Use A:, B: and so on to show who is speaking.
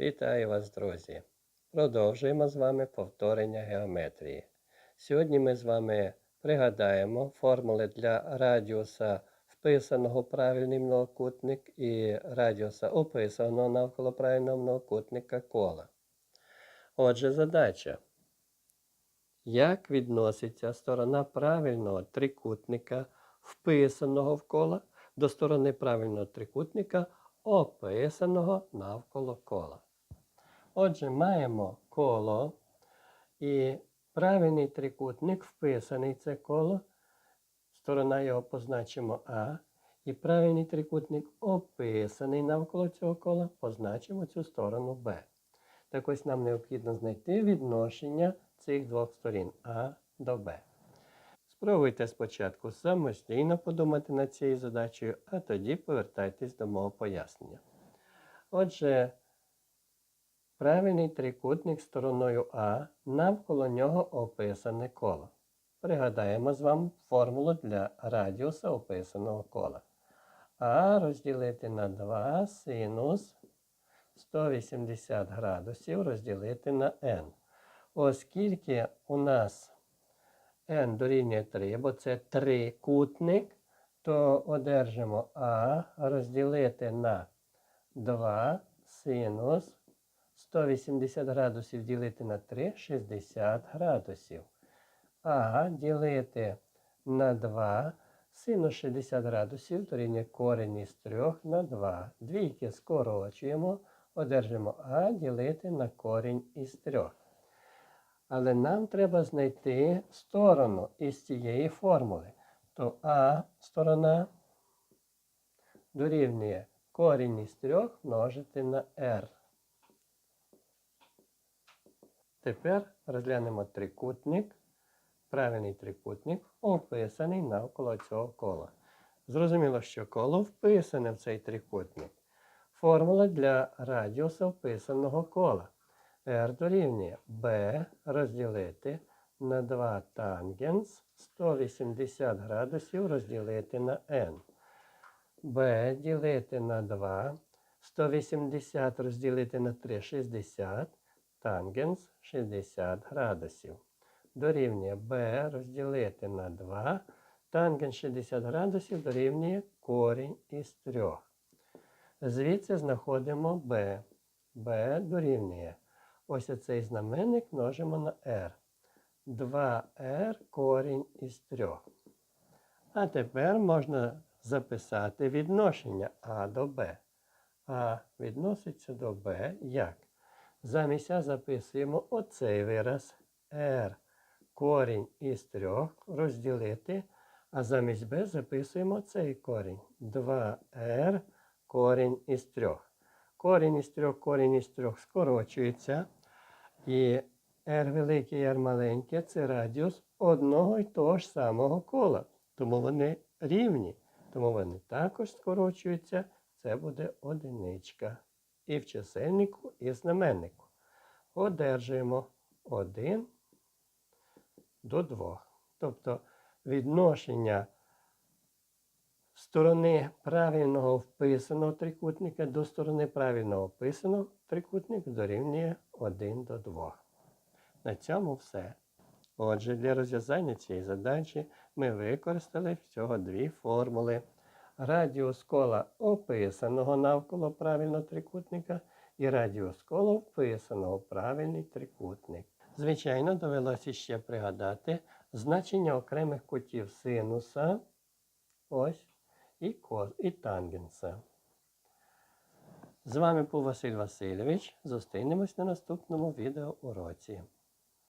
A: Вітаю вас, друзі! Продовжуємо з вами повторення геометрії. Сьогодні ми з вами пригадаємо формули для радіуса вписаного правильний многокутник і радіуса описаного навколо правильного многокутника кола. Отже, задача. Як відноситься сторона правильного трикутника, вписаного в коло, до сторони правильного трикутника, описаного навколо кола? Отже, маємо коло і правильний трикутник вписаний це коло. Сторона його позначимо А. І правильний трикутник описаний навколо цього кола, позначимо цю сторону Б. Так ось нам необхідно знайти відношення цих двох сторін А до Б. Спробуйте спочатку самостійно подумати над цією задачею, а тоді повертайтесь до мого пояснення. Отже, правильний трикутник стороною А, навколо нього описане коло. Пригадаємо з вами формулу для радіуса описаного кола. А розділити на 2 синус 180 градусів розділити на n. Оскільки у нас n дорівнює 3, бо це трикутник, то одержимо А розділити на 2 синус 180 градусів ділити на 3 60 градусів. А ділити на 2 синус 60 градусів дорівнює корінь із 3 на 2. Двійки скорочуємо, одержимо А ділити на корінь із 3. Але нам треба знайти сторону із цієї формули. То А сторона дорівнює корінь із 3 множити на r. Тепер розглянемо трикутник, правильний трикутник, описаний навколо цього кола. Зрозуміло, що коло вписане в цей трикутник. Формула для радіуса вписаного кола. R дорівнює B розділити на 2 тангенс 180 градусів розділити на n. B ділити на 2, 180 розділити на 3 60, тангенс 60 градусів. Дорівнює B розділити на 2, тангенс 60 градусів дорівнює корінь із 3. Звідси знаходимо B. B дорівнює. Ось цей знаменник множимо на r. 2r корінь із 3. А тепер можна записати відношення А до Б. А відноситься до Б як? Замість А записуємо оцей вираз r корінь із 3 розділити, а замість Б записуємо цей корінь 2r корінь із 3. Корінь із 3, корінь із 3 скорочується. І r великий r маленьке це радіус одного і того ж самого кола. Тому вони рівні. Тому вони також скорочуються. Це буде одиничка. І в чисельнику, і в знаменнику. Одержуємо 1 до 2. Тобто відношення сторони правильного вписаного трикутника до сторони правильного вписаного трикутника дорівнює 1 до 2. На цьому все. Отже, для розв'язання цієї задачі ми використали всього дві формули. Радіус кола описаного навколо правильного трикутника і радіус кола вписаного в правильний трикутник. Звичайно, довелося ще пригадати значення окремих кутів синуса. Ось і кос, і тангенса. З вами був Василь Васильович. Зустрінемось на наступному відеоуроці.